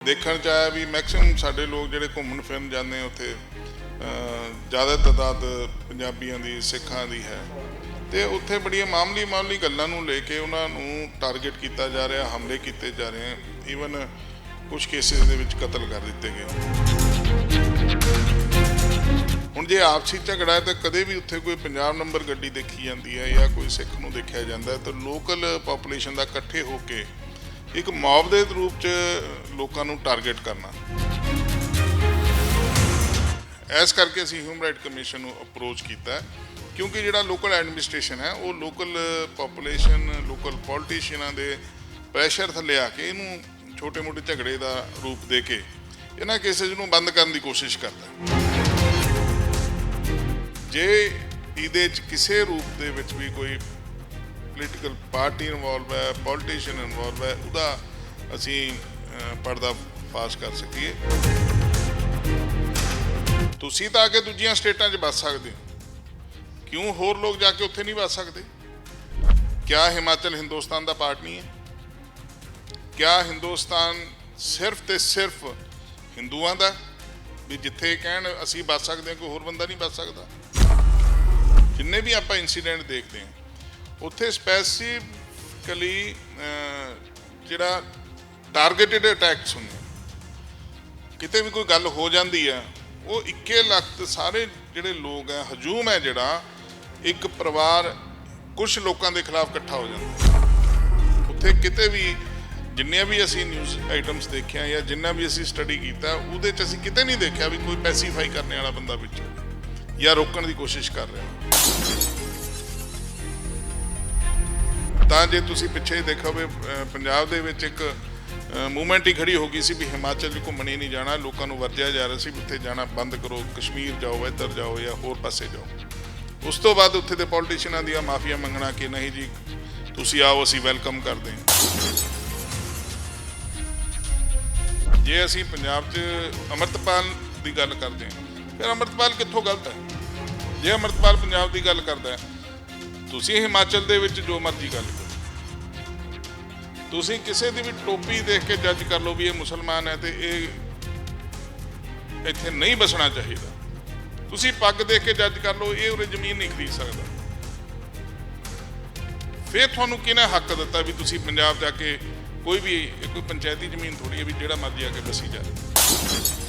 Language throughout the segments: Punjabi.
ਦੇਖਣ ਚ ਆਇਆ ਵੀ ਮੈਕਸਿਮਮ ਸਾਡੇ ਲੋਕ ਜਿਹੜੇ ਘੁੰਮਣ ਫਿਰਨ ਜਾਂਦੇ ਆ ਉੱਥੇ ਜ਼ਿਆਦਾ ਤਾਦਾਦ ਪੰਜਾਬੀਆਂ ਦੀ, ਸਿੱਖਾਂ ਦੀ ਹੈ। ਤੇ ਉੱਥੇ ਬੜੀਆਂ ਮਾਮਲੀ ਮਾਮਲੀ ਗੱਲਾਂ ਨੂੰ ਲੈ ਕੇ ਉਹਨਾਂ ਨੂੰ ਟਾਰਗੇਟ ਕੀਤਾ ਜਾ ਰਿਹਾ, ਹਮਲੇ ਕੀਤੇ ਜਾ ਰਹੇ ਈਵਨ ਕੁਝ ਕੇਸਿਸ ਦੇ ਵਿੱਚ ਕਤਲ ਕਰ ਦਿੱਤੇ ਗਏ। ਹੁਣ ਜੇ ਆਪਸੀ ਝਗੜਾ ਹੈ ਤਾਂ ਕਦੇ ਵੀ ਉੱਥੇ ਕੋਈ ਪੰਜਾਬ ਨੰਬਰ ਗੱਡੀ ਦੇਖੀ ਜਾਂਦੀ ਹੈ ਜਾਂ ਕੋਈ ਸਿੱਖ ਨੂੰ ਦੇਖਿਆ ਜਾਂਦਾ ਹੈ ਤਾਂ ਲੋਕਲ ਪਾਪੂਲੇਸ਼ਨ ਦਾ ਇਕੱਠੇ ਹੋ ਕੇ ਇੱਕ ਮੌਬ ਦੇ ਰੂਪ ਚ ਲੋਕਾਂ ਨੂੰ ਟਾਰਗੇਟ ਕਰਨਾ। ਇਸ ਕਰਕੇ ਅਸੀਂ ਹਿਊਮਨ ਰਾਈਟ ਕਮਿਸ਼ਨ ਨੂੰ ਅਪਰੋਚ ਕੀਤਾ ਕਿਉਂਕਿ ਜਿਹੜਾ ਲੋਕਲ ਐਡਮਿਨਿਸਟ੍ਰੇਸ਼ਨ ਹੈ, ਉਹ ਲੋਕਲ ਪਾਪੂਲੇਸ਼ਨ ਲੋਕਲ ਪੋਲਿਟਿਸ਼ੀਅਨਾਂ ਦੇ ਪ੍ਰੈਸ਼ਰ ਥੱਲੇ ਆ ਕੇ ਇਹਨੂੰ ਛੋਟੇ-ਮੋਟੇ ਝਗੜੇ ਦਾ ਰੂਪ ਦੇ ਕੇ ਇਹਨਾਂ ਕੇਸਿਸ ਨੂੰ ਬੰਦ ਕਰਨ ਦੀ ਕੋਸ਼ਿਸ਼ ਕਰਦਾ ਜੇ ਇਹਦੇ ਚ ਕਿਸੇ ਰੂਪ ਦੇ ਵਿੱਚ ਵੀ ਕੋਈ ਪੋਲੀਟੀਕਲ ਪਾਰਟੀ ਇਨਵੋਲਵ ਹੈ ਪੋਲੀਟੀਸ਼ੀਅਨ ਇਨਵੋਲਵ ਹੈ, ਉਹਦਾ ਅਸੀਂ ਪਰਦਾ ਫਾਸ਼ ਕਰ ਸਕੀਏ। ਤੁਸੀਂ ਤਾਂ ਆ ਕੇ ਦੂਜੀਆਂ ਸਟੇਟਾਂ 'ਚ ਵੱਸ ਸਕਦੇ ਹੋ। ਕਿਉਂ ਹੋਰ ਲੋਕ ਜਾ ਕੇ ਉੱਥੇ ਨਹੀਂ ਵੱਸ ਸਕਦੇ? ਕਿਆ ਹਿਮਾਚਲ ਹਿੰਦੁਸਤਾਨ ਦਾ ਪਾਰਟ ਨਹੀਂ ਹੈ? ਕਿਆ ਹਿੰਦੁਸਤਾਨ ਸਿਰਫ ਤੇ ਸਿਰਫ ਹਿੰਦੂਆਂ ਦਾ? ਵੀ ਜਿੱਥੇ ਕਹਿਣ, ਅਸੀਂ ਵੱਸ ਸਕਦੇ ਹਾਂ ਕੋਈ ਹੋਰ ਬੰਦਾ ਨਹੀਂ ਵੱਸ ਸਕਦਾ। ਜਿੰਨੇ ਵੀ ਆਪਾਂ ਇਨਸੀਡੈਂਟ ਦੇਖਦੇ ਹਾਂ ਉੱਥੇ ਸਪੈਸੀਫਿਕਲੀ ਜਿਹੜਾ ਟਾਰਗੇਟਡ ਅਟੈਕਸ ਹੁੰਦੇ ਕਿਤੇ ਵੀ ਕੋਈ ਗੱਲ ਹੋ ਜਾਂਦੀ ਹੈ ਉਹ ਇੱਕੇ ਲਖਤ ਸਾਰੇ ਜਿਹੜੇ ਲੋਕ ਹੈ ਹਜੂਮ ਹੈ ਜਿਹੜਾ, ਇੱਕ ਪਰਿਵਾਰ ਕੁਝ ਲੋਕਾਂ ਦੇ ਖਿਲਾਫ ਇਕੱਠਾ ਹੋ ਜਾਂਦਾ ਉੱਥੇ ਕਿਤੇ ਵੀ ਜਿੰਨੇ ਵੀ ਅਸੀਂ ਨਿਊਜ਼ ਆਈਟਮਸ ਦੇਖਿਆ ਜਾਂ ਜਿੰਨਾ ਵੀ ਅਸੀਂ ਸਟੱਡੀ ਕੀਤਾ, ਉਹਦੇ ਚ ਅਸੀਂ ਕਿਤੇ ਨਹੀਂ ਦੇਖਿਆ ਵੀ ਕੋਈ ਪੈਸੀਫਾਈ ਕਰਨ ਵਾਲਾ ਬੰਦਾ ਵਿੱਚ ਜਾਂ ਰੋਕਣ ਦੀ ਕੋਸ਼ਿਸ਼ ਕਰ ਰਿਹਾ। ਤਾਂ ਜੇ ਤੁਸੀਂ ਪਿੱਛੇ ਦੇਖੋ ਵੀ ਪੰਜਾਬ ਦੇ ਵਿੱਚ ਇੱਕ ਮੂਵਮੈਂਟ ਹੀ ਖੜੀ ਹੋ ਗਈ ਸੀ ਵੀ ਹਿਮਾਚਲ 'ਚ ਘੁੰਮਣ ਹੀ ਨਹੀਂ ਜਾਣਾ, ਲੋਕਾਂ ਨੂੰ ਵਰਜਿਆ ਜਾ ਰਿਹਾ ਸੀ ਵੀ ਉੱਥੇ ਜਾਣਾ ਬੰਦ ਕਰੋ, ਕਸ਼ਮੀਰ ਜਾਓ, ਇੱਧਰ ਜਾਓ ਜਾਂ ਹੋਰ ਪਾਸੇ ਜਾਓ। ਉਸ ਤੋਂ ਬਾਅਦ ਉੱਥੇ ਦੇ ਪੋਲੀਟੀਸ਼ੀਅਨਾਂ ਦੀਆਂ ਮਾਫੀਆਂ ਮੰਗਣਾ ਕਿ ਨਹੀਂ ਜੀ, ਤੁਸੀਂ ਆਓ, ਅਸੀਂ ਵੈਲਕਮ ਕਰਦੇ ਹਾਂ। ਜੇ ਅਸੀਂ ਪੰਜਾਬ 'ਚ ਅਮਰਤਪਾਲ ਦੀ ਗੱਲ ਕਰਦੇ ਹਾਂ, ਫਿਰ ਅਮਰਤਪਾਲ ਕਿੱਥੋਂ ਗਲਤ ਹੈ? ਜੇ ਅਮਰਤਪਾਲ ਪੰਜਾਬ ਦੀ ਗੱਲ ਕਰਦਾ ਹੈ, ਤੁਸੀਂ ਹਿਮਾਚਲ ਦੇ ਵਿੱਚ ਜੋ ਮਰਜ਼ੀ ਗੱਲ ਤੁਸੀਂ ਕਿਸੇ ਦੀ ਵੀ ਟੋਪੀ ਦੇਖ ਕੇ ਜੱਜ ਕਰ ਲਓ ਵੀ ਇਹ ਮੁਸਲਮਾਨ ਹੈ ਤੇ ਇਹ ਇੱਥੇ ਨਹੀਂ ਬਸਣਾ ਚਾਹੀਦਾ। ਤੁਸੀਂ ਪੱਗ ਦੇਖ ਕੇ ਜੱਜ ਕਰ ਲਓ, ਇਹ ਉਰੇ ਜ਼ਮੀਨ ਨਹੀਂ ਖਰੀਦ ਸਕਦਾ। ਫਿਰ ਤੁਹਾਨੂੰ ਕਿਹਨੇ ਹੱਕ ਦਿੱਤਾ ਵੀ ਤੁਸੀਂ ਪੰਜਾਬ ਜਾ ਕੇ ਕੋਈ ਵੀ, ਕੋਈ ਪੰਚਾਇਤੀ ਜ਼ਮੀਨ ਥੋੜੀ ਹੈ ਵੀ ਜਿਹੜਾ ਮਰਜ਼ੀ ਆ ਕੇ ਬਸੀ ਜਾਵੇ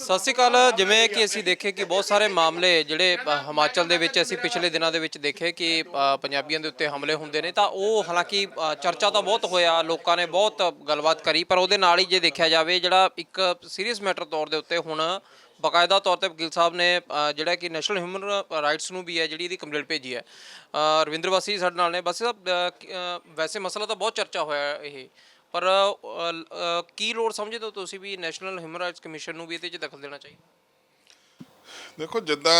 ਸਤਿ ਸ਼੍ਰੀ ਅਕਾਲ। ਜਿਵੇਂ ਕਿ ਅਸੀਂ ਦੇਖੇ ਕਿ ਬਹੁਤ ਸਾਰੇ ਮਾਮਲੇ ਜਿਹੜੇ ਹਿਮਾਚਲ ਦੇ ਵਿੱਚ ਅਸੀਂ ਪਿਛਲੇ ਦਿਨਾਂ ਦੇ ਵਿੱਚ ਦੇਖੇ ਕਿ ਪੰਜਾਬੀਆਂ ਦੇ ਉੱਤੇ ਹਮਲੇ ਹੁੰਦੇ ਨੇ। ਤਾਂ ਉਹ ਹਾਲਾਂਕਿ ਚਰਚਾ ਤਾਂ ਬਹੁਤ ਹੋਇਆ, ਲੋਕਾਂ ਨੇ ਬਹੁਤ ਗੱਲਬਾਤ ਕਰੀ, ਪਰ ਉਹਦੇ ਨਾਲ ਹੀ ਜੇ ਦੇਖਿਆ ਜਾਵੇ, ਜਿਹੜਾ ਇੱਕ ਸੀਰੀਅਸ ਮੈਟਰ ਤੌਰ ਦੇ ਉੱਤੇ ਹੁਣ ਬਕਾਇਦਾ ਤੌਰ ਤੇ ਵਕੀਲ ਸਾਹਿਬ ਨੇ ਜਿਹੜਾ ਕਿ ਨੈਸ਼ਨਲ ਹਿਊਮਨ ਰਾਈਟਸ ਨੂੰ ਵੀ ਹੈ, ਜਿਹੜੀ ਇਹਦੀ ਕੰਪਲੇਂਟ ਭੇਜੀ ਹੈ। ਰਵਿੰਦਰ ਵਾਸੀ ਸਾਡੇ ਨਾਲ ਨੇ। ਵਾਸੀ ਸਾਹਿਬ ਵੈਸੇ ਮਸਲਾ ਤਾਂ ਬਹੁਤ ਚਰਚਾ ਹੋਇਆ ਇਹ। ਪਰ ਅ, ਅ, ਕੀ ਲੋੜ ਸਮਝਦੇ ਹੋ ਤੁਸੀਂ ਵੀ ਨੈਸ਼ਨਲ ਹਿਊਮਨ ਰਾਈਟਸ ਕਮਿਸ਼ਨ ਨੂੰ ਵੀ ਇਹਦੇ 'ਚ ਦਖਲ ਦੇਣਾ ਚਾਹੀਦਾ? ਦੇਖੋ ਜਿੱਦਾਂ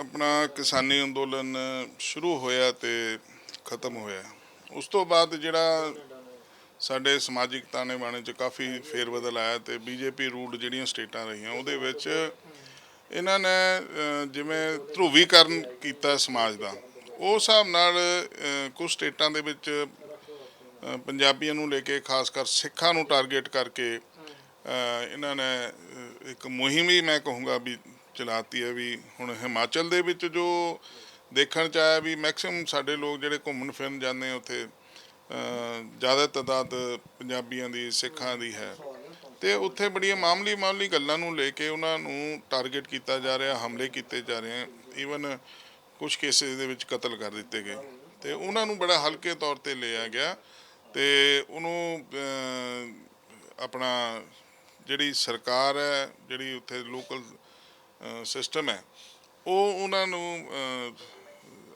ਆਪਣਾ ਕਿਸਾਨੀ ਅੰਦੋਲਨ ਸ਼ੁਰੂ ਹੋਇਆ ਤੇ ਖਤਮ ਹੋਇਆ ਉਸ ਤੋਂ ਬਾਅਦ ਜਿਹੜਾ ਸਾਡੇ ਸਮਾਜਿਕ ਤਾਣੇ ਬਾਣੇ 'ਚ ਕਾਫੀ ਫੇਰਬਦਲ ਆਇਆ ਤੇ ਬੀਜੇਪੀ ਰੂਲ ਜਿਹੜੀਆਂ ਸਟੇਟਾਂ ਰਹੀਆਂ ਉਹਦੇ ਵਿੱਚ ਇਹਨਾਂ ਨੇ ਅਹ, ਜਿਵੇਂ ਧਰੂਵੀਕਰਨ ਕੀਤਾ ਸਮਾਜ ਦਾ ਉਸ ਹਿਸਾਬ ਨਾਲ ਅਹ, ਕੁਝ ਸਟੇਟਾਂ ਦੇ ਵਿੱਚ ਪੰਜਾਬੀਆਂ ਨੂੰ ਲੈ ਕੇ ਖਾਸ ਕਰ ਸਿੱਖਾਂ ਨੂੰ ਟਾਰਗੇਟ ਕਰਕੇ ਇਹਨਾਂ ਨੇ ਇੱਕ ਮੁਹਿੰਮ ਹੀ ਮੈਂ ਕਹੂੰਗਾ ਵੀ ਚਲਾਤੀ ਹੈ ਵੀ ਹੁਣ ਹਿਮਾਚਲ ਦੇ ਵਿੱਚ ਜੋ ਦੇਖਣ ਚ ਆਇਆ ਵੀ ਮੈਕਸਿਮਮ ਸਾਡੇ ਲੋਕ ਜਿਹੜੇ ਘੁੰਮਣ ਫਿਰਨ ਜਾਂਦੇ ਉੱਥੇ ਜ਼ਿਆਦਾ ਤਾਦਾਦ ਪੰਜਾਬੀਆਂ ਦੀ, ਸਿੱਖਾਂ ਦੀ ਹੈ। ਤੇ ਉੱਥੇ ਬੜੀਆਂ ਮਾਮਲੀ ਮਾਮਲੀ ਗੱਲਾਂ ਨੂੰ ਲੈ ਕੇ ਉਹਨਾਂ ਨੂੰ ਟਾਰਗੇਟ ਕੀਤਾ ਜਾ ਰਿਹਾ, ਹਮਲੇ ਕੀਤੇ ਜਾ ਰਹੇ ਈਵਨ ਕੁਝ ਕੇਸਿਸ ਦੇ ਵਿੱਚ ਕਤਲ ਕਰ ਦਿੱਤੇ ਗਏ। ਤੇ ਉਹਨਾਂ ਨੂੰ ਬੜਾ ਹਲਕੇ ਤੌਰ ਤੇ ਲਿਆ ਗਿਆ। ਤੇ ਉਹਨੂੰ ਆਪਣਾ ਜਿਹੜੀ ਸਰਕਾਰ ਹੈ, ਜਿਹੜੀ ਉੱਥੇ ਲੋਕਲ ਸਿਸਟਮ ਹੈ, ਉਹ ਉਹਨਾਂ ਨੂੰ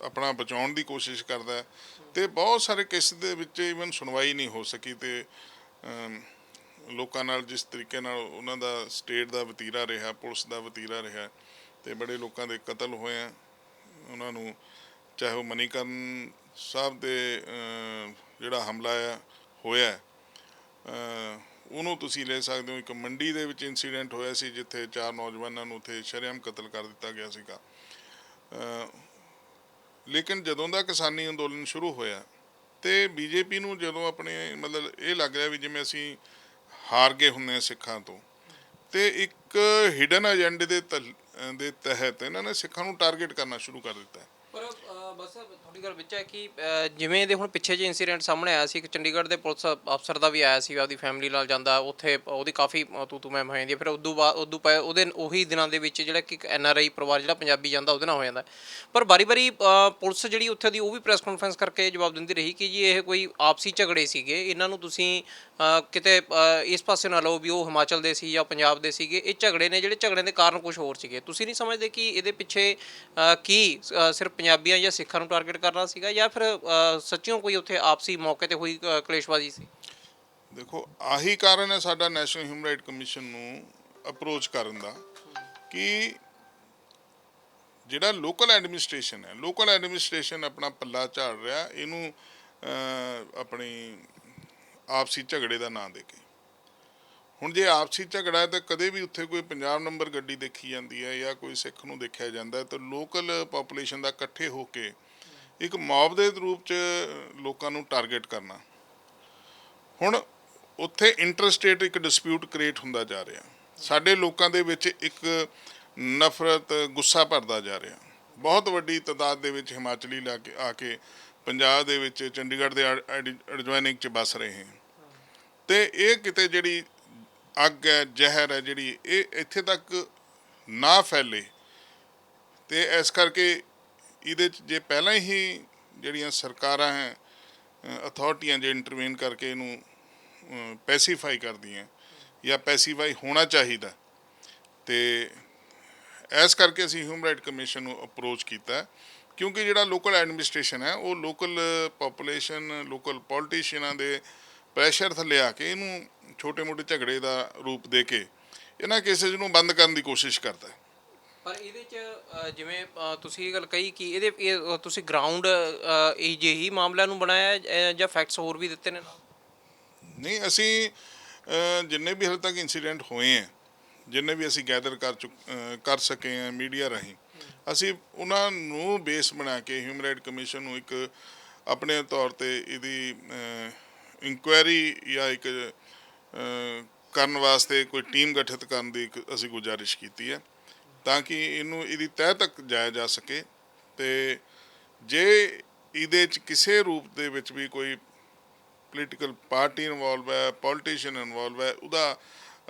ਆਪਣਾ ਬਚਾਉਣ ਦੀ ਕੋਸ਼ਿਸ਼ ਕਰਦਾ ਹੈ ਤੇ ਬਹੁਤ ਸਾਰੇ ਕੇਸ ਦੇ ਵਿੱਚ ਇਵਨ ਸੁਣਵਾਈ ਨਹੀਂ ਹੋ ਸਕੀ ਤੇ ਲੋਕਾਂ ਨਾਲ ਜਿਸ ਤਰੀਕੇ ਨਾਲ ਉਹਨਾਂ ਦਾ ਸਟੇਟ ਦਾ ਵਤੀਰਾ ਰਿਹਾ, ਪੁਲਿਸ ਦਾ ਵਤੀਰਾ ਰਿਹਾ, ਤੇ ਬੜੇ ਲੋਕਾਂ ਦੇ ਕਤਲ ਹੋਏ ਆ, ਉਹਨਾਂ ਨੂੰ ਚਾਹੇ ਉਹ ਮਨੀਕਰਨ ਸਾਹਿਬ ਦੇ ਜਿਹੜਾ ਹਮਲਾ ਆ ਹੋਇਆ ਉਹਨੂੰ ਤੁਸੀਂ ਲੈ ਸਕਦੇ ਹੋ। ਇੱਕ ਮੰਡੀ ਦੇ ਵਿੱਚ ਇਨਸੀਡੈਂਟ ਹੋਇਆ ਸੀ, ਜਿੱਥੇ ਚਾਰ ਨੌਜਵਾਨਾਂ ਨੂੰ ਉੱਥੇ ਸ਼ਰੇਆਮ ਕਤਲ ਕਰ ਦਿੱਤਾ ਗਿਆ ਸੀਗਾ। ਲੇਕਿਨ ਜਦੋਂ ਦਾ ਕਿਸਾਨੀ ਅੰਦੋਲਨ ਸ਼ੁਰੂ ਹੋਇਆ ਤੇ ਬੀਜੇਪੀ ਨੂੰ ਜਦੋਂ ਆਪਣੇ ਮਤਲਬ ਇਹ ਲੱਗ ਰਿਹਾ ਵੀ ਜਿਵੇਂ ਅਸੀਂ ਹਾਰ ਗਏ ਹੁੰਦੇ ਹਾਂ ਸਿੱਖਾਂ ਤੋਂ, ਤੇ ਇੱਕ ਹਿਡਨ ਏਜੰਡੇ ਦੇ ਤਲ- ਦੇ ਤਹਿਤ ਇਹਨਾਂ ਨੇ ਸਿੱਖਾਂ ਨੂੰ ਟਾਰਗੇਟ ਕਰਨਾ ਸ਼ੁਰੂ ਕਰ ਦਿੱਤਾ ਬਸ ਤੁਹਾਡੀ ਗੱਲ ਵਿੱਚ ਹੈ ਕਿ ਅ, ਜਿਵੇਂ ਦੇ ਹੁਣ ਪਿੱਛੇ ਜਿਹੇ ਇਨਸੀਡੈਂਟ ਸਾਹਮਣੇ ਆਇਆ ਸੀ ਕਿ ਚੰਡੀਗੜ੍ਹ ਦੇ ਪੁਲਿਸ ਅਫਸਰ ਦਾ ਵੀ ਆਇਆ ਸੀ ਆਪਦੀ ਫੈਮਿਲੀ ਨਾਲ ਜਾਂਦਾ ਉੱਥੇ ਉਹਦੀ ਕਾਫੀ ਤੂੰ ਤੂੰ ਮੈਂ ਹੋ ਜਾਂਦੀ ਹੈ। ਫਿਰ ਉਦੋਂ ਬਾਅਦ ਉਦੋਂ ਪਏ ਉਹਦੇ ਉਹੀ ਦਿਨਾਂ ਦੇ ਵਿੱਚ ਜਿਹੜਾ ਕਿ ਇੱਕ ਆਈ ਪਰਿਵਾਰ ਜਿਹੜਾ ਪੰਜਾਬੀ ਜਾਂਦਾ ਉਹਦੇ ਨਾਲ ਹੋ ਜਾਂਦਾ। ਹੈ। ਪਰ ਬਾਰੀ-ਬਾਰੀ ਅ, ਪੁਲਿਸ ਜਿਹੜੀ ਉੱਥੇ ਦੀ ਉਹ ਵੀ ਪ੍ਰੈਸ ਕਾਨਫਰੰਸ ਕਰਕੇ ਜਵਾਬ ਦਿੰਦੀ ਰਹੀ ਕਿ ਜੀ ਇਹ ਕੋਈ ਆਪਸੀ ਝਗੜੇ ਸੀਗੇ। ਇਹਨਾਂ ਨੂੰ ਤੁਸੀਂ ਅ, ਕਿਤੇ ਅ, ਇਸ ਪਾਸੇ ਨਾ ਲਓ ਵੀ ਉਹ ਹਿਮਾਚਲ ਦੇ ਸੀ ਜਾਂ ਪੰਜਾਬ ਦੇ ਸੀਗੇ। ਇਹ ਝਗੜੇ ਨੇ ਜਿਹੜੇ ਝਗੜਿਆਂ ਦੇ ਕਾਰਨ ਕੁਝ ਹੋਰ ਸੀਗੇ। ਤੁਸੀਂ ਨਹੀਂ ਸਮਝਦੇ ਕਿ ਇਹਦੇ ਪਿੱਛੇ ਅ, ਕੀ ਅ, ਸਿਰਫ ਪੰਜਾਬੀਆਂ ਜਾਂ ਸਿੱਖ ਨੂੰ ਟਾਰਗੇਟ ਕਰਨਾ ਸੀਗਾ ਜਾਂ ਫਿਰ ਅ, ਕੋਈ ਉੱਥੇ ਆਪਸੀ ਮੌਕੇ ਤੇ ਹੋਈ ਅ, ਕਲੇਸ਼ਬਾਜ਼ੀ ਸੀ? ਦੇਖੋ ਆਹੀ ਕਾਰਨ ਹੈ ਸਾਡਾ ਨੈਸ਼ਨਲ ਹਿਊਮਨ ਰਾਈਟ ਕਮਿਸ਼ਨ ਨੂੰ ਅਪਰੋਚ ਕਰਨ ਦਾ ਕਿ ਜਿਹੜਾ ਲੋਕਲ ਐਡਮਿਨਿਸਟ੍ਰੇਸ਼ਨ ਹੈ ਲੋਕਲ ਐਡਮਿਨਿਸਟ੍ਰੇਸ਼ਨ ਆਪਣਾ ਪੱਲਾ ਝਾੜ ਰਿਹਾ ਇਹਨੂੰ ਅਹ, ਆਪਣੀ ਆਪਸੀ ਝਗੜੇ ਦਾ ਨਾਂ ਦੇ ਕੇ। ਹੁਣ ਜੇ ਆਪਸੀ ਝਗੜਾ ਹੈ ਤਾਂ ਕਦੇ ਵੀ ਉੱਥੇ ਕੋਈ ਪੰਜਾਬ ਨੰਬਰ ਗੱਡੀ ਦੇਖੀ ਜਾਂਦੀ ਹੈ ਜਾਂ ਕੋਈ ਸਿੱਖ ਨੂੰ ਦੇਖਿਆ ਜਾਂਦਾ ਹੈ, ਤਾਂ ਲੋਕਲ ਪੋਪੂਲੇਸ਼ਨ ਦਾ ਇਕੱਠੇ ਹੋ ਕੇ ਇੱਕ ਮੌਬ ਦੇ ਰੂਪ ਚ ਲੋਕਾਂ ਨੂੰ ਟਾਰਗੇਟ ਕਰਨਾ। ਹੁਣ ਉੱਥੇ ਇੰਟਰਸਟੇਟ ਇੱਕ ਡਿਸਪਿਊਟ ਕ੍ਰੀਏਟ ਹੁੰਦਾ ਜਾ ਰਿਹਾ। ਸਾਡੇ ਲੋਕਾਂ ਦੇ ਵਿੱਚ ਇੱਕ ਨਫ਼ਰਤ, ਗੁੱਸਾ ਭਰਦਾ ਜਾ ਰਿਹਾ। ਬਹੁਤ ਵੱਡੀ ਤਾਦਾਦ ਦੇ ਵਿੱਚ ਹਿਮਾਚਲੀ ਲਾ ਕੇ ਆ ਕੇ ਪੰਜਾਬ ਦੇ ਵਿੱਚ ਚੰਡੀਗੜ੍ਹ ਦੇ ਐਡਜੋਇਨਿੰਗ ਚ ਬਸ ਰਹੇ ਹਨ। ਤੇ ਇਹ ਕਿਤੇ ਜਿਹੜੀ ਅੱਗ ਹੈ, ਜ਼ਹਿਰ ਹੈ ਜਿਹੜੀ, ਇਹ ਇੱਥੇ ਤੱਕ ਨਾ ਫੈਲੇ। ਤੇ ਇਸ ਕਰਕੇ ਇਹਦੇ ਚ ਜੇ ਪਹਿਲਾਂ ਹੀ ਜਿਹੜੀਆਂ ਸਰਕਾਰਾਂ ਹੈ ਅਥਾਰਟੀਆਂ ਜੇ ਇੰਟਰਵੀਨ ਕਰਕੇ ਇਹਨੂੰ ਪੈਸੀਫਾਈ ਕਰਦੀਆਂ, ਜਾਂ ਪੈਸੀਫਾਈ ਹੋਣਾ ਚਾਹੀਦਾ। ਤੇ ਇਸ ਕਰਕੇ ਅਸੀਂ ਹਿਊਮਨ ਰਾਈਟ ਕਮਿਸ਼ਨ ਨੂੰ ਅਪਰੋਚ ਕੀਤਾ, ਕਿਉਂਕਿ ਜਿਹੜਾ ਲੋਕਲ ਐਡਮਿਨਿਸਟ੍ਰੇਸ਼ਨ ਹੈ, ਉਹ ਲੋਕਲ ਪੋਪੂਲੇਸ਼ਨ ਲੋਕਲ ਪੋਲੀਟੀਸ਼ੀਅਨਾਂ ਦੇ ਪ੍ਰੈਸ਼ਰ ਥੱਲੇ ਆ ਕੇ ਇਹਨੂੰ ਛੋਟੇ-ਮੋਟੇ ਝਗੜੇ ਦਾ ਰੂਪ ਦੇ ਕੇ ਇਹਨਾਂ ਕੇਸਿਸ ਨੂੰ ਬੰਦ ਕਰਨ ਦੀ ਕੋਸ਼ਿਸ਼ ਕਰਦਾ ਹੈ ਪਰ ਇਹਦੇ ਚ ਅ, ਜਿਵੇਂ ਅ, ਤੁਸੀਂ ਇਹ ਗੱਲ ਕਹੀ ਕਿ ਇਹਦੇ ਇਹ, ਅ, ਤੁਸੀਂ ਗਰਾਊਂਡ ਇਹ ਜਿਹੀ ਮਾਮਲਿਆਂ ਨੂੰ ਬਣਾਇਆ ਹੈ, ਅ, ਜਾਂ ਫੈਕਟਸ ਹੋਰ ਵੀ ਦਿੱਤੇ ਨੇ ਨਾਲ? ਨਹੀਂ ਅਸੀਂ ਜਿੰਨੇ ਵੀ ਹਾਲੇ ਤੱਕ ਇਨਸੀਡੈਂਟ ਹੋਏ ਹੈ ਜਿੰਨੇ ਵੀ ਅਸੀਂ ਗੈਦਰ ਕਰ ਚੁੱਕ ਕਰ ਸਕੇ ਹਾਂ ਮੀਡੀਆ ਰਾਹੀਂ ਅਸੀਂ ਉਹਨਾਂ ਨੂੰ ਬੇਸ ਬਣਾ ਕੇ ਹਿਊਮਨ ਰਾਈਟ ਕਮਿਸ਼ਨ ਨੂੰ ਇੱਕ ਆਪਣੇ ਤੌਰ ਤੇ ਇਹਦੀ ਇਨਕੁਆਇਰੀ ਜਾਂ ਇੱਕ ਕਰਨ ਵਾਸਤੇ ਕੋਈ ਟੀਮ ਗਠਿਤ ਕਰਨ ਦੀ ਇੱਕ ਅਸੀਂ ਗੁਜ਼ਾਰਿਸ਼ ਕੀਤੀ ਹੈ ਤਾਂ ਕਿ ਇਹਨੂੰ ਇਹਦੀ ਤਹਿ ਤੱਕ ਜਾਇਆ ਜਾ ਸਕੇ ਤੇ ਜੇ ਇਹਦੇ ਚ ਕਿਸੇ ਰੂਪ ਦੇ ਵਿੱਚ ਵੀ ਕੋਈ ਪੋਲੀਟੀਕਲ ਪਾਰਟੀ ਇਨਵੋਲਵ ਹੈ ਪੋਲੀਟੀਸ਼ੀਅਨ ਇਨਵੋਲਵ ਹੈ, ਉਹਦਾ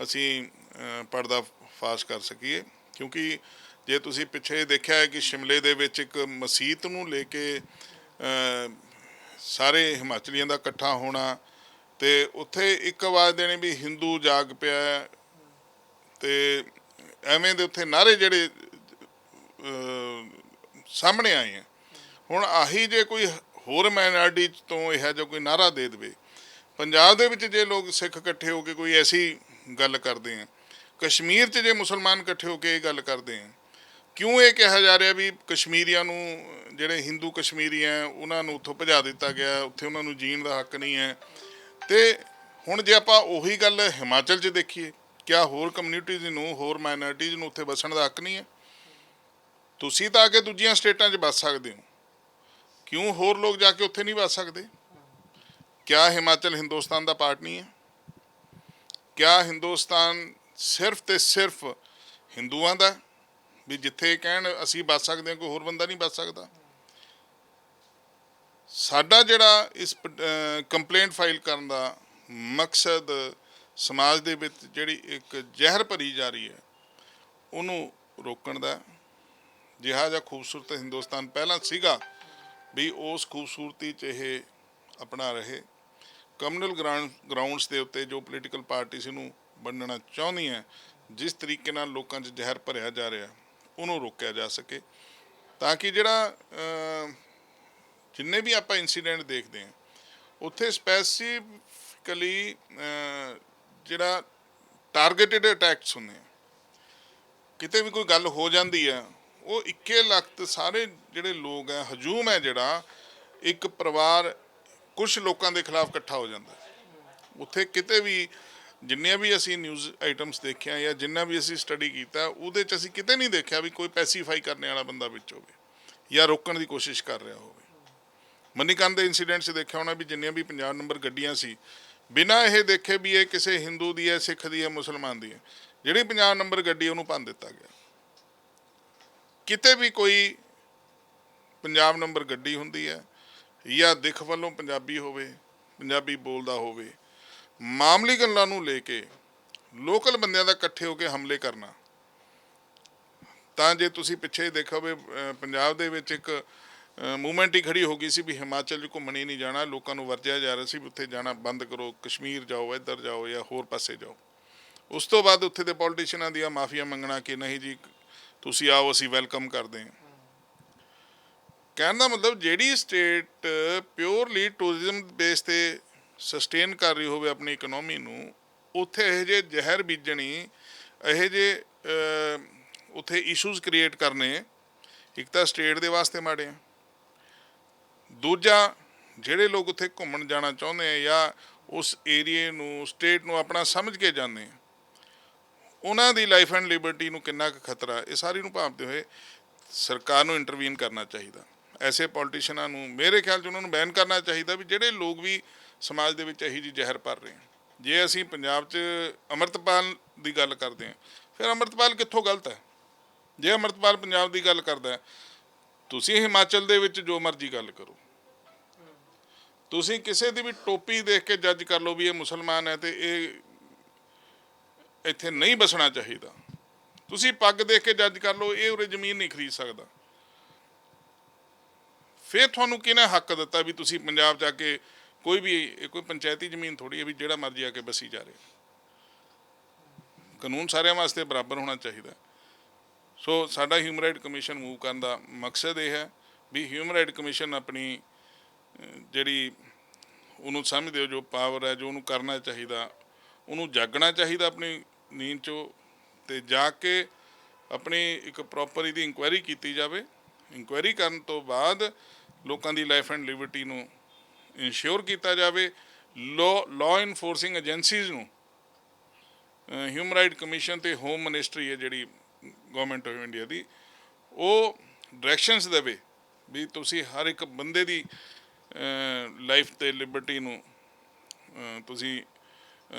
ਅਸੀਂ ਪਰਦਾ ਫਾਸ਼ ਕਰ ਸਕੀਏ। ਕਿਉਂਕਿ ਜੇ ਤੁਸੀਂ ਪਿੱਛੇ ਦੇਖਿਆ ਹੈ ਕਿ ਸ਼ਿਮਲੇ ਦੇ ਵਿੱਚ ਇੱਕ ਮਸਜਿਦ ਨੂੰ ਲੈ ਕੇ ਸਾਰੇ ਹਿਮਾਚਲੀਆਂ ਦਾ ਇਕੱਠਾ ਹੋਣਾ ਤੇ ਉੱਥੇ ਇੱਕ ਆਵਾਜ਼ ਦੇਣੀ ਵੀ ਹਿੰਦੂ ਜਾਗ ਪਿਆ ਹੈ ਤੇ ਐਵੇਂ ਦੇ ਉੱਥੇ ਨਾਰੇ ਜਿਹੜੇ ਅਹ, ਸਾਹਮਣੇ ਆਏ ਆ ਹੁਣ ਆਹੀ ਜੇ ਕੋਈ ਹੋਰ ਮਾਈਨੋਰਿਟੀ ਤੋਂ ਇਹ ਜਿਹਾ ਕੋਈ ਨਾਰਾ ਦੇ ਦੇਵੇ ਪੰਜਾਬ ਦੇ ਵਿੱਚ ਜੇ ਲੋਕ ਸਿੱਖ ਇਕੱਠੇ ਹੋ ਕੇ ਕੋਈ ਐਸੀ ਗੱਲ ਕਰਦੇ ਆ ਕਸ਼ਮੀਰ 'ਚ ਜੇ ਮੁਸਲਮਾਨ ਇਕੱਠੇ ਹੋ ਕੇ ਇਹ ਗੱਲ ਕਰਦੇ ਆ ਕਿਉਂ ਇਹ ਕਿਹਾ ਜਾ ਰਿਹਾ ਵੀ ਕਸ਼ਮੀਰੀਆਂ ਨੂੰ, ਜਿਹੜੇ ਹਿੰਦੂ ਕਸ਼ਮੀਰੀ ਆ ਉਹਨਾਂ ਨੂੰ ਉੱਥੋਂ ਭਜਾ ਦਿੱਤਾ ਗਿਆ, ਉੱਥੇ ਉਹਨਾਂ ਨੂੰ ਜੀਣ ਦਾ ਹੱਕ ਨਹੀਂ ਹੈ। ਤੇ ਹੁਣ ਜੇ ਆਪਾਂ ਉਹੀ ਗੱਲ ਹਿਮਾਚਲ 'ਚ ਦੇਖੀਏ, ਕਿਆ ਹੋਰ ਕਮਿਊਨਿਟੀਜ਼ ਨੂੰ, ਹੋਰ ਮਾਈਨੋਰਟੀਜ਼ ਨੂੰ ਉੱਥੇ ਵਸਣ ਦਾ ਹੱਕ ਨਹੀਂ ਹੈ? ਤੁਸੀਂ ਤਾਂ ਆ ਕੇ ਦੂਜੀਆਂ ਸਟੇਟਾਂ 'ਚ ਵੱਸ ਸਕਦੇ ਹੋ। ਕਿਉਂ ਹੋਰ ਲੋਕ ਜਾ ਕੇ ਉੱਥੇ ਨਹੀਂ ਵੱਸ ਸਕਦੇ? ਕਿਆ ਹਿਮਾਚਲ ਹਿੰਦੁਸਤਾਨ ਦਾ ਪਾਰਟ ਨਹੀਂ ਹੈ? ਕਿਆ ਹਿੰਦੁਸਤਾਨ ਸਿਰਫ ਤੇ ਸਿਰਫ ਹਿੰਦੂਆਂ ਦਾ ਵੀ ਜਿੱਥੇ ਕਹਿਣ ਅਸੀਂ ਬਚ ਸਕਦੇ ਹਾਂ, ਕੋਈ ਹੋਰ ਬੰਦਾ ਨਹੀਂ ਬਚ ਸਕਦਾ। ਸਾਡਾ ਜਿਹੜਾ ਇਸ ਕੰਪਲੇਂਟ ਫਾਈਲ ਕਰਨ ਦਾ ਮਕਸਦ ਸਮਾਜ ਦੇ ਵਿੱਚ ਜਿਹੜੀ ਇੱਕ ਜ਼ਹਿਰ ਭਰੀ ਜਾ ਰਹੀ ਹੈ, ਉਹਨੂੰ ਰੋਕਣ ਦਾ ਜਿਹਾ ਜਿਹਾ ਖੂਬਸੂਰਤ ਹਿੰਦੁਸਤਾਨ ਪਹਿਲਾਂ ਸੀਗਾ ਵੀ ਉਸ ਖੂਬਸੂਰਤੀ 'ਚ ਇਹ ਆਪਣਾ ਰਹੇ। ਕਮਿਊਨਲ ਗਰਾਊਂਡਸ ਦੇ ਉੱਤੇ ਜੋ ਪੋਲੀਟੀਕਲ ਪਾਰਟੀਆਂ ਨੂੰ ਵੰਡਣਾ ਚਾਹੁੰਦੀਆਂ, ਜਿਸ ਤਰੀਕੇ ਨਾਲ ਲੋਕਾਂ 'ਚ ਜ਼ਹਿਰ ਭਰਿਆ ਜਾ ਰਿਹਾ। ਉਹਨੂੰ ਰੋਕਿਆ ਜਾ ਸਕੇ। ਤਾਂ ਕਿ ਜਿਹੜਾ ਜਿੰਨੇ ਵੀ ਆਪਾਂ ਇਨਸੀਡੈਂਟ ਦੇਖਦੇ ਹਾਂ, ਉੱਥੇ ਸਪੈਸੀਫਿਕਲੀ ਜਿਹੜਾ ਟਾਰਗੇਟਡ ਅਟੈਕਸ ਹੁੰਦੇ ਆ, ਕਿਤੇ ਵੀ ਕੋਈ ਗੱਲ ਹੋ ਜਾਂਦੀ ਹੈ ਉਹ ਇੱਕੇ ਲਖਤ ਸਾਰੇ ਜਿਹੜੇ ਲੋਕ ਹੈ ਹਜੂਮ ਹੈ ਜਿਹੜਾ, ਇੱਕ ਪਰਿਵਾਰ ਕੁਝ ਲੋਕਾਂ ਦੇ ਖਿਲਾਫ ਇਕੱਠਾ ਹੋ ਜਾਂਦਾ। ਉੱਥੇ ਕਿਤੇ ਵੀ ਜਿੰਨੀਆਂ ਵੀ ਅਸੀਂ ਨਿਊਜ਼ ਆਈਟਮਸ ਦੇਖਿਆ ਜਾਂ ਜਿੰਨਾ ਵੀ ਅਸੀਂ ਸਟੱਡੀ ਕੀਤਾ, ਉਹਦੇ ਚ ਅਸੀਂ ਕਿਤੇ ਨਹੀਂ ਦੇਖਿਆ ਵੀ ਕੋਈ ਪੈਸੀਫਾਈ ਕਰਨ ਵਾਲਾ ਬੰਦਾ ਵਿੱਚ ਹੋਵੇ ਜਾਂ ਰੋਕਣ ਦੀ ਕੋਸ਼ਿਸ਼ ਕਰ ਰਿਹਾ ਹੋਵੇ। ਮਨੀਕੰਦ ਦੇ ਇਨਸੀਡੈਂਟ 'ਚ ਦੇਖਿਆ ਹੋਣਾ ਵੀ ਜਿੰਨੀਆਂ ਵੀ ਪੰਜਾਬ ਨੰਬਰ ਗੱਡੀਆਂ ਸੀ, ਬਿਨਾਂ ਇਹ ਦੇਖੇ ਵੀ ਇਹ ਕਿਸੇ ਹਿੰਦੂ ਦੀ ਹੈ, ਸਿੱਖ ਦੀ ਹੈ, ਮੁਸਲਮਾਨ ਦੀ ਹੈ, ਜਿਹੜੀ ਪੰਜਾਬ ਨੰਬਰ ਗੱਡੀ ਉਹਨੂੰ ਭੰਨ ਦਿੱਤਾ ਗਿਆ। ਕਿਤੇ ਵੀ ਕੋਈ ਪੰਜਾਬ ਨੰਬਰ ਗੱਡੀ ਹੁੰਦੀ ਹੈ ਜਾਂ ਦਿਖ ਵੱਲੋਂ ਪੰਜਾਬੀ ਹੋਵੇ, ਪੰਜਾਬੀ ਬੋਲਦਾ ਹੋਵੇ ਮਾਮਲੀ ਗੱਲਾਂ ਨੂੰ ਲੈ ਕੇ ਲੋਕਲ ਬੰਦਿਆਂ ਦਾ ਇਕੱਠੇ ਹੋ ਕੇ ਹਮਲੇ ਕਰਨਾ। ਤਾਂ ਜੇ ਤੁਸੀਂ ਪਿੱਛੇ ਦੇਖੋ ਵੀ ਪੰਜਾਬ ਦੇ ਵਿੱਚ ਇੱਕ ਮੂਵਮੈਂਟ ਹੀ ਖੜੀ ਹੋ ਗਈ ਸੀ ਵੀ ਹਿਮਾਚਲ 'ਚ ਘੁੰਮਣ ਹੀ ਨਹੀਂ ਜਾਣਾ, ਲੋਕਾਂ ਨੂੰ ਵਰਜਿਆ ਜਾ ਰਿਹਾ ਸੀ ਵੀ ਉੱਥੇ ਜਾਣਾ ਬੰਦ ਕਰੋ, ਕਸ਼ਮੀਰ ਜਾਓ, ਇੱਧਰ ਜਾਓ ਜਾਂ ਹੋਰ ਪਾਸੇ ਜਾਓ। ਉਸ ਤੋਂ ਬਾਅਦ ਉੱਥੇ ਦੇ ਪੋਲੀਟੀਸ਼ੀਅਨਾਂ ਦੀਆਂ ਮਾਫੀਆਂ ਮੰਗਣਾ ਕਿ ਨਹੀਂ ਜੀ, ਤੁਸੀਂ ਆਓ, ਅਸੀਂ ਵੈਲਕਮ ਕਰਦੇ ਹਾਂ। ਕਹਿਣ ਦਾ ਮਤਲਬ ਜਿਹੜੀ ਸਟੇਟ ਪਿਓਰਲੀ ਟੂਰਿਜ਼ਮ ਬੇਸ ਤੇ ਸਸਟੇਨ ਕਰ ਰਹੀ ਹੋਵੇ ਆਪਣੀ ਇਕਨੋਮੀ ਨੂੰ, ਉੱਥੇ ਇਹ ਜੇ ਜ਼ਹਿਰ ਬੀਜਣੀ, ਇਹ ਜੇ ਉੱਥੇ ਇਸ਼ੂਜ਼ ਕ੍ਰੀਏਟ ਕਰਨੇ, ਇੱਕ ਤਾਂ ਸਟੇਟ ਦੇ ਵਾਸਤੇ ਮਾੜੇ ਆ। ਦੂਜਾ, ਜਿਹੜੇ ਲੋਕ ਉੱਥੇ ਘੁੰਮਣ ਜਾਣਾ ਚਾਹੁੰਦੇ ਆ ਜਾਂ ਉਸ ਏਰੀਏ ਨੂੰ ਸਟੇਟ ਨੂੰ ਆਪਣਾ ਸਮਝ ਕੇ ਜਾਂਦੇ ਆ, ਉਹਨਾਂ ਦੀ ਲਾਈਫ ਐਂਡ ਲਿਬਰਟੀ ਨੂੰ ਕਿੰਨਾ ਕੁ ਖਤਰਾ, ਇਹ ਸਾਰੀ ਨੂੰ ਭਾਂਪਦੇ ਹੋਏ ਸਰਕਾਰ ਨੂੰ ਇੰਟਰਵੀਨ ਕਰਨਾ ਚਾਹੀਦਾ। ਐਸੇ ਪੋਲੀਟੀਸ਼ੀਅਨਾਂ ਨੂੰ ਮੇਰੇ ਖਿਆਲ 'ਚ ਉਹਨਾਂ ਨੂੰ ਬੈਨ ਕਰਨਾ ਚਾਹੀਦਾ ਵੀ ਜਿਹੜੇ ਲੋਕ ਵੀ ਸਮਾਜ ਦੇ ਵਿੱਚ ਇਹੀ ਜੀ ਜ਼ਹਿਰ ਭਰ ਰਹੇ ਆ ਜੇ ਅਸੀਂ ਪੰਜਾਬ 'ਚ ਅਮਰਤਪਾਲ ਦੀ ਗੱਲ ਕਰਦੇ ਹਾਂ, ਫਿਰ ਅਮਰਤਪਾਲ ਕਿੱਥੋਂ ਗਲਤ ਹੈ? ਜੇ ਅਮਰਤਪਾਲ ਪੰਜਾਬ ਦੀ ਗੱਲ ਕਰਦਾ ਹੈ, ਤੁਸੀਂ ਹਿਮਾਚਲ ਦੇ ਵਿੱਚ ਜੋ ਮਰਜ਼ੀ ਗੱਲ ਕਰੋ। ਤੁਸੀਂ ਕਿਸੇ ਦੀ ਵੀ ਟੋਪੀ ਦੇਖ ਕੇ ਜੱਜ ਕਰ ਲਓ ਵੀ ਇਹ ਮੁਸਲਮਾਨ ਹੈ ਤੇ ਇਹ ਇੱਥੇ ਨਹੀਂ ਬਸਣਾ ਚਾਹੀਦਾ। ਤੁਸੀਂ ਪੱਗ ਦੇਖ ਕੇ ਜੱਜ ਕਰ ਲਓ, ਇਹ ਉਰੇ ਜ਼ਮੀਨ ਨਹੀਂ ਖਰੀਦ ਸਕਦਾ। ਫਿਰ ਤੁਹਾਨੂੰ ਕਿਹਨੇ ਹੱਕ ਦਿੱਤਾ ਵੀ ਤੁਸੀਂ ਪੰਜਾਬ ਜਾ ਕੇ ਕੋਈ ਵੀ ਇਹ ਕੋਈ ਪੰਚਾਇਤੀ ਜ਼ਮੀਨ ਥੋੜੀ ਹੈ ਵੀ ਜਿਹੜਾ ਮਰਜ਼ੀ ਆ ਕੇ ਬਸੀ ਜਾ ਰਿਹਾ। ਕਾਨੂੰਨ ਸਾਰਿਆਂ ਵਾਸਤੇ ਬਰਾਬਰ ਹੋਣਾ ਚਾਹੀਦਾ। ਸੋ ਸਾਡਾ ਹਿਊਮਨ ਰਾਈਟ ਕਮਿਸ਼ਨ ਮੂਵ ਕਰਨ ਦਾ ਮਕਸਦ ਇਹ ਹੈ ਵੀ ਹਿਊਮਨ ਰਾਈਟ ਕਮਿਸ਼ਨ ਆਪਣੀ ਜਿਹੜੀ ਉਹਨੂੰ ਸਮਝਦੇ ਹੋ ਜੋ ਪਾਵਰ ਹੈ, ਜੋ ਉਹਨੂੰ ਕਰਨਾ ਚਾਹੀਦਾ, ਉਹਨੂੰ ਜਾਗਣਾ ਚਾਹੀਦਾ ਆਪਣੀ ਨੀਂਦ ਚੋਂ ਤੇ ਜਾ ਕੇ ਆਪਣੀ ਇੱਕ ਪ੍ਰੋਪਰ ਇਹਦੀ ਇਨਕੁਆਇਰੀ ਕੀਤੀ ਜਾਵੇ। ਇਨਕੁਆਇਰੀ ਕਰਨ ਤੋਂ ਬਾਅਦ ਲੋਕਾਂ ਦੀ ਲਾਈਫ ਐਂਡ ਲਿਬਰਟੀ ਨੂੰ ਇਨਸ਼ੋਰ ਕੀਤਾ ਜਾਵੇ ਲਾਅ ਇਨਫੋਰਸਿੰਗ ਏਜੰਸੀਜ਼ ਨੂੰ ਹਿਊਮਨ ਰਾਈਟ ਕਮਿਸ਼ਨ ਤੇ ਹੋਮ ਮਿਨਿਸਟਰੀ ਹੈ ਜਿਹੜੀ ਗਵਰਨਮੈਂਟ ਆਫ ਇੰਡੀਆ ਦੀ, ਉਹ ਡਾਇਰੈਕਸ਼ਨਸ ਦੇਵੇ ਵੀ ਤੁਸੀਂ ਹਰ ਇੱਕ ਬੰਦੇ ਦੀ ਲਾਈਫ ਤੇ ਲਿਬਰਟੀ ਨੂੰ ਤੁਸੀਂ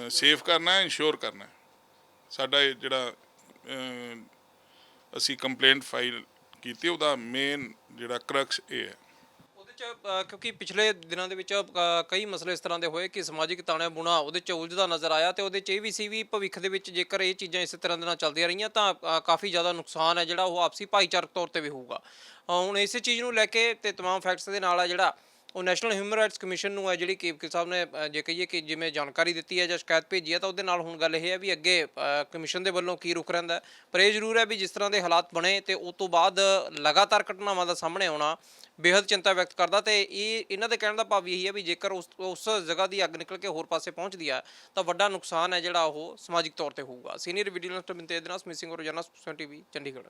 ਸੇਫ ਕਰਨਾ ਹੈ ਇਨਸ਼ੋਰ ਕਰਨਾ ਹੈ। ਸਾਡਾ ਇਹ ਜਿਹੜਾ ਅਸੀਂ ਕੰਪਲੇਂਟ ਫਾਈਲ ਕੀਤੀ, ਉਹਦਾ ਮੇਨ ਜਿਹੜਾ ਕਰਕਸ ਇਹ ਹੈ। ਚ ਅ, ਕਿਉਂਕਿ ਪਿਛਲੇ ਦਿਨਾਂ ਦੇ ਵਿੱਚ ਅ, ਕਈ ਮਸਲੇ ਇਸ ਤਰ੍ਹਾਂ ਦੇ ਹੋਏ ਕਿ ਸਮਾਜਿਕ ਤਾਣਾ ਬੁਣਾ ਉਹਦੇ ਚ ਉਲਝਦਾ ਨਜ਼ਰ ਆਇਆ ਤੇ ਉਹਦੇ ਚ ਇਹ ਵੀ ਸੀ ਵੀ ਭਵਿੱਖ ਦੇ ਵਿੱਚ ਜੇਕਰ ਇਹ ਚੀਜ਼ਾਂ ਇਸੇ ਤਰ੍ਹਾਂ ਦੇ ਨਾਲ ਚੱਲਦੀਆਂ ਰਹੀਆਂ ਤਾਂ ਅ, ਕਾਫੀ ਜ਼ਿਆਦਾ ਨੁਕਸਾਨ ਹੈ ਜਿਹੜਾ ਉਹ ਆਪਸੀ ਭਾਈਚਾਰਕ ਤੌਰ ਤੇ ਵੀ ਹੋਊਗਾ ਅ, ਹੁਣ ਇਸੇ ਚੀਜ਼ ਨੂੰ ਲੈ ਕੇ ਤੇ तमाम ਫੈਕਟਸ ਦੇ ਨਾਲ ਆ ਜਿਹੜਾ ਉਹ ਨੈਸ਼ਨਲ ਹਿਊਮਨ ਰਾਈਟਸ ਕਮਿਸ਼ਨ ਨੂੰ ਹੈ ਜਿਹੜੀ ਕੇਪਕੀ ਸਾਹਿਬ ਨੇ ਜੇ ਕਹੀਏ ਕਿ ਜਿਵੇਂ ਜਾਣਕਾਰੀ ਦਿੱਤੀ ਹੈ ਜਾਂ ਸ਼ਿਕਾਇਤ ਭੇਜੀ ਹੈ, ਤਾਂ ਉਹਦੇ ਨਾਲ ਹੁਣ ਗੱਲ ਇਹ ਹੈ ਵੀ ਅੱਗੇ ਕਮਿਸ਼ਨ ਦੇ ਵੱਲੋਂ ਕੀ ਰੁਖ ਰਹਿੰਦਾ ਪਰ ਇਹ ਜ਼ਰੂਰ ਹੈ ਵੀ ਜਿਸ ਤਰ੍ਹਾਂ ਦੇ ਹਾਲਾਤ ਬਣੇ ਤੇ ਉਸ ਤੋਂ ਬਾਅਦ ਲਗਾਤਾਰ ਘਟਨਾਵਾਂ ਦਾ ਸਾਹਮਣੇ ਆਉਣਾ ਬੇहद ਚਿੰਤਾ ਵਿਅਕਤ ਕਰਦਾ ਤੇ ਇਹ, ਇਹਨਾਂ ਦੇ ਕਹਿਣ ਦਾ ਭਾਵ ਇਹੀ ਹੈ ਵੀ ਜੇਕਰ ਉਸ ਉਸ ਜਗ੍ਹਾ ਦੀ ਅੱਗ ਨਿਕਲ ਕੇ ਹੋਰ ਪਾਸੇ ਪਹੁੰਚਦੀ ਹੈ, ਤਾਂ ਵੱਡਾ ਨੁਕਸਾਨ ਹੈ ਜਿਹੜਾ ਉਹ ਸਮਾਜਿਕ ਤੌਰ ਤੇ ਹੋਊਗਾ। ਸੀਨੀਅਰ ਵਿਜੀਲੈਂਸ ਬਿੰਤੇ ਦੇ ਨਾਲ ਸਮਿਸਿੰਗ ਰੋਜ਼ਾਨਾ ਟੀਵੀ, ਚੰਡੀਗੜ੍ਹ।